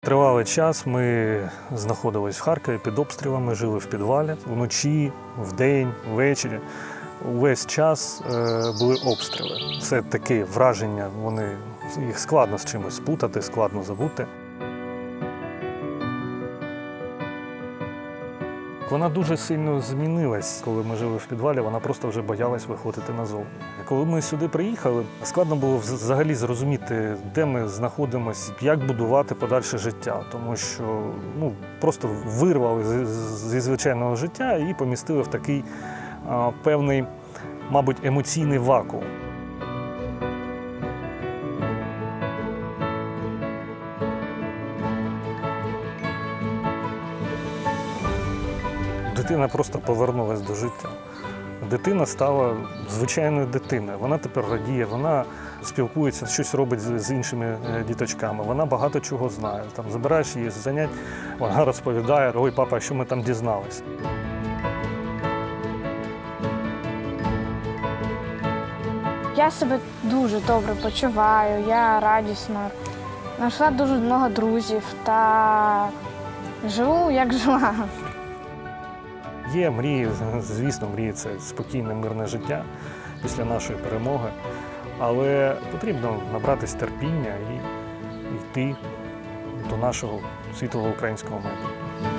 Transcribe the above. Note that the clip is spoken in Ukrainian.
Тривалий час ми знаходились в Харкові під обстрілами, жили в підвалі вночі, вдень, ввечері. Увесь час е, були обстріли. Це таке враження, вони їх складно з чимось спутати, складно забути. Вона дуже сильно змінилась, коли ми жили в підвалі. Вона просто вже боялась виходити назовні. Коли ми сюди приїхали, складно було взагалі зрозуміти, де ми знаходимося, як будувати подальше життя, тому що ну просто вирвали зі звичайного життя і помістили в такий а, певний, мабуть, емоційний вакуум. Дитина просто повернулася до життя. Дитина стала звичайною дитиною. Вона тепер радіє, вона спілкується, щось робить з, іншими е, діточками. Вона багато чого знає. Там забираєш її з занять, вона розповідає: ой, папа, що ми там дізналися. Я себе дуже добре почуваю, я радісна. Знайшла дуже багато друзів та живу як жила. Є мрії, звісно, мрії це спокійне, мирне життя після нашої перемоги. Але потрібно набратись терпіння і йти до нашого світлого українського майбутнього.